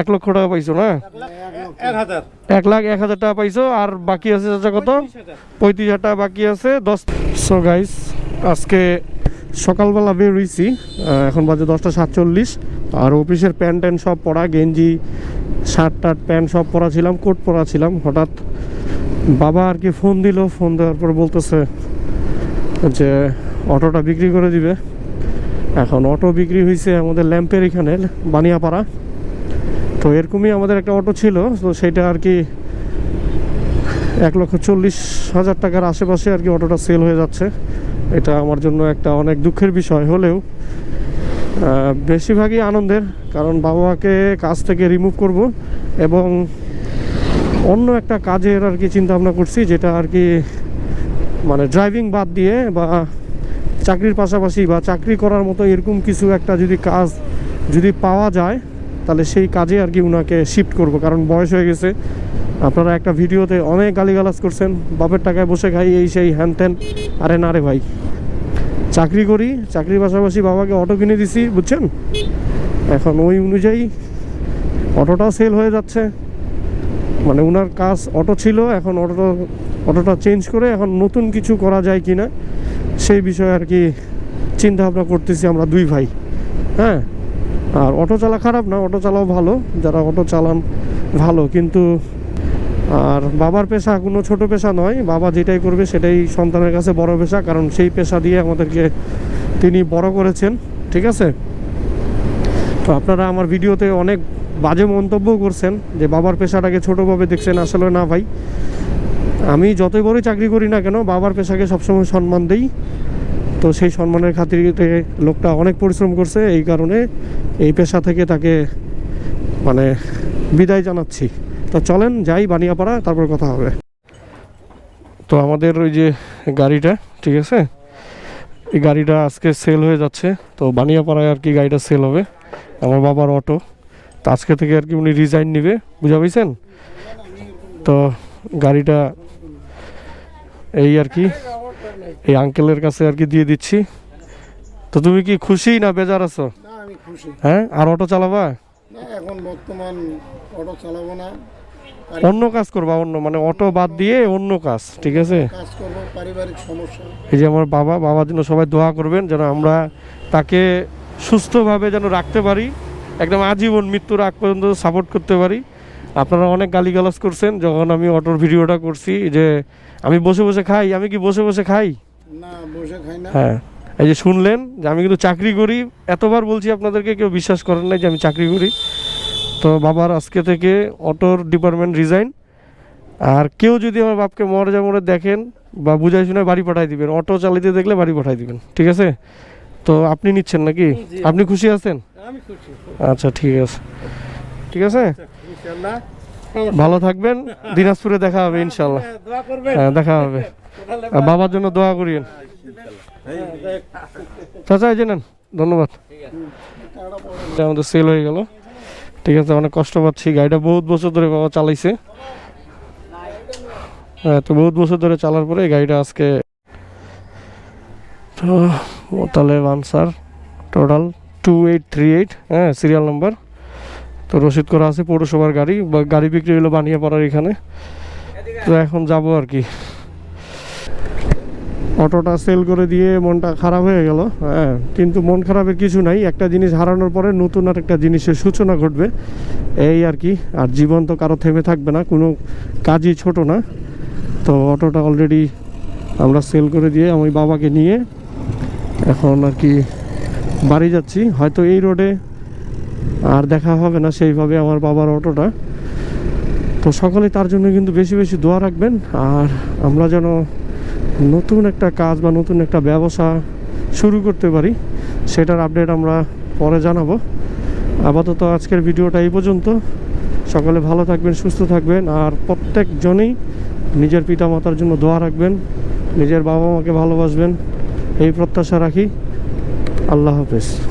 এক লক্ষ টাকা পাইছো না? এক হাজার। এক লাখ এক হাজার টাকা পাইছো আর বাকি আছে চাচা কত? পঁয়ত্রিশ হাজার। টাকা বাকি আছে দশ সো গাইস আজকে সকালবেলা বের হইছি এখন বাজে দশটা সাতচল্লিশ আর অফিসের প্যান্ট ট্যান্ট সব পরা গেঞ্জি শার্ট টার্ট প্যান্ট সব পরা ছিলাম কোট পরা ছিলাম হঠাৎ বাবা আর কি ফোন দিল ফোন দেওয়ার পর বলতেছে যে অটোটা বিক্রি করে দিবে। এখন অটো বিক্রি হয়েছে আমাদের ল্যাম্পের এখানে বানিয়াপাড়া। তো এরকমই আমাদের একটা অটো ছিল, তো সেটা আর কি এক লক্ষ চল্লিশ হাজার টাকার আশেপাশে আর কি অটোটা সেল হয়ে যাচ্ছে। এটা আমার জন্য একটা অনেক দুঃখের বিষয় হলেও বেশিরভাগই আনন্দের, কারণ বাবাকে কাজ থেকে রিমুভ করব এবং অন্য একটা কাজের আর কি চিন্তা ভাবনা করছি, যেটা আর কি মানে ড্রাইভিং বাদ দিয়ে বা চাকরির পাশাপাশি বা চাকরি করার মতো এরকম কিছু একটা যদি কাজ যদি পাওয়া যায় তাহলে সেই কাজে আর কি উনাকে শিফট করব, কারণ বয়স হয়ে গেছে। আপনারা একটা ভিডিওতে অনেক গালিগালাজ করছেন, বাপের টাকায় বসে খাই, এই সেই হ্যান ত্যান। আরে না রে ভাই, চাকরি করি, চাকরির পাশাপাশি বাবাকে অটো কিনে দিছি, বুঝছেন? এখন ওই অনুযায়ী অটোটাও সেল হয়ে যাচ্ছে। মানে ওনার কাজ অটো ছিল, এখন অটোটা অটোটা চেঞ্জ করে এখন নতুন কিছু করা যায় কি না সেই বিষয়ে আর কি চিন্তা ভাবনা করতেছি আমরা দুই ভাই। হ্যাঁ? আর অটো চালা খারাপ না, অটো চালাও ভালো, যারা অটো চালান ভালো, কিন্তু আর বাবার পেশা কোনো ছোট পেশা নয়, বাবা যেটাই করবে সেটাই সন্তানের কাছে বড় পেশা, কারণ সেই পেশা দিয়ে আমাদেরকে তিনি বড় করেছেন, ঠিক আছে? তো আপনারা আমার ভিডিওতে অনেক বাজে মন্তব্য করছেন যে বাবার পেশাটাকে ছোটোভাবে দেখছেন, আসলে না ভাই। আমি যতই বড়ই চাকরি করি না কেন, বাবার পেশাকে সবসময় সম্মান দেই। তো সেই সম্মানের খাতিরে লোকটা অনেক পরিশ্রম করছে, এই কারণে এই পেশা থেকে তাকে মানে বিদায় জানাচ্ছি। তো চলেন, যাই বানিয়াপাড়া, তারপর কথা হবে। তো আমাদের ওই যে গাড়িটা, ঠিক আছে? এই গাড়িটা আজকে সেল হয়ে যাচ্ছে, তো বানিয়াপাড়ায় আর কি গাড়িটা সেল হবে, আমার বাবার অটো তো আজকে থেকে আর কি উনি রিজাইন নেবে বুঝা পাইছেন তো গাড়িটা এই আর কি এই আঙ্কেলের কাছে আর কি দিয়ে দিচ্ছি। তো তুমি কি খুশি না বেজার আছো? হ্যাঁ? আর অটো চালাবা? এখন বর্তমান অটো চালাবো না। অন্য কাজ করবা অন্য মানে অটো বাদ দিয়ে অন্য কাজ ঠিক আছে? এই যে আমার বাবা বাবার জন্য সবাই দোয়া করবেন যেন আমরা তাকে সুস্থভাবে যেন রাখতে পারি একদম আজীবন মৃত্যুর আগ পর্যন্ত সাপোর্ট করতে পারি। আপনারা অনেক গালিগালাজ করছেন যখন আমি অটোর ভিডিওটা করছি যে আমি বসে বসে খাই আমি কি বসে বসে খাই? না বসে খাই না। হ্যাঁ এই যে শুনলেন যে আমি কিন্তু চাকরি করি এতবার বলছি আপনাদেরকে কেউ বিশ্বাস করেন নাই যে আমি চাকরি করি। তো বাবার আজকে থেকে অটোর ডিপার্টমেন্ট রিজাইন। আর কেউ যদি আমার বাপকে মরে মরে দেখেন বা বুঝাই শুনে বাড়ি পাঠাই দিবেন অটো চালাইতে দেখলে বাড়ি পাঠাই দিবেন ঠিক আছে? তো আপনি নিচ্ছেন নাকি? আপনি খুশি আছেন? আচ্ছা ঠিক আছে। ঠিক আছে? ইনশাআল্লাহ। ভালো থাকবেন দিনাজপুরে দেখা হবে ইনশাল্লাহ হ্যাঁ দেখা হবে। বাবার জন্য দোয়া করিয়েন। চাচা এই নেন ধন্যবাদ। আমাদের সেল হয়ে গেল। ঠিক আছে অনেক কষ্ট পাচ্ছি। গাড়িটা বহুত বছর ধরে বাবা চালাইছে। হ্যাঁ তো বহুত বছর ধরে চালার পরে গাড়িটা আজকে তো মোতালে answer total two eight three eight হ্যাঁ সিরিয়াল নাম্বার তো রসিদ করা আছে পৌরসভার গাড়ি, বা গাড়ি বিক্রি হলো বানিয়ে পড়ার এখানে। তো এখন যাব আর কি। অটোটা সেল করে দিয়ে মনটা খারাপ হয়ে গেল হ্যাঁ কিন্তু মন খারাপের কিছু নাই। একটা জিনিস হারানোর পরে নতুন আর একটা জিনিসের সূচনা ঘটবে। এই আর কি, আর জীবন তো কারও থেমে থাকবে না, কোনো কাজই ছোট না। তো অটোটা অলরেডি আমরা সেল করে দিয়ে আমি বাবাকে নিয়ে এখন আর কি বাড়ি যাচ্ছি। হয়তো এই রোডে আর দেখা হবে না সেইভাবে আমার বাবার অটোটা। তো সকলে তার জন্য কিন্তু বেশি বেশি দোয়া রাখবেন। আর আমরা যেন নতুন একটা কাজ বা নতুন একটা ব্যবসা শুরু করতে পারি, সেটার আপডেট আমরা পরে জানাব। আপাতত আজকের ভিডিওটা এই পর্যন্ত। সকলে ভালো থাকবেন, সুস্থ থাকবেন, আর প্রত্যেকজনেই নিজের পিতামাতার জন্য দোয়া রাখবেন, নিজের বাবা মাকে ভালোবাসবেন, এই প্রত্যাশা রাখি। আল্লাহ হাফেজ।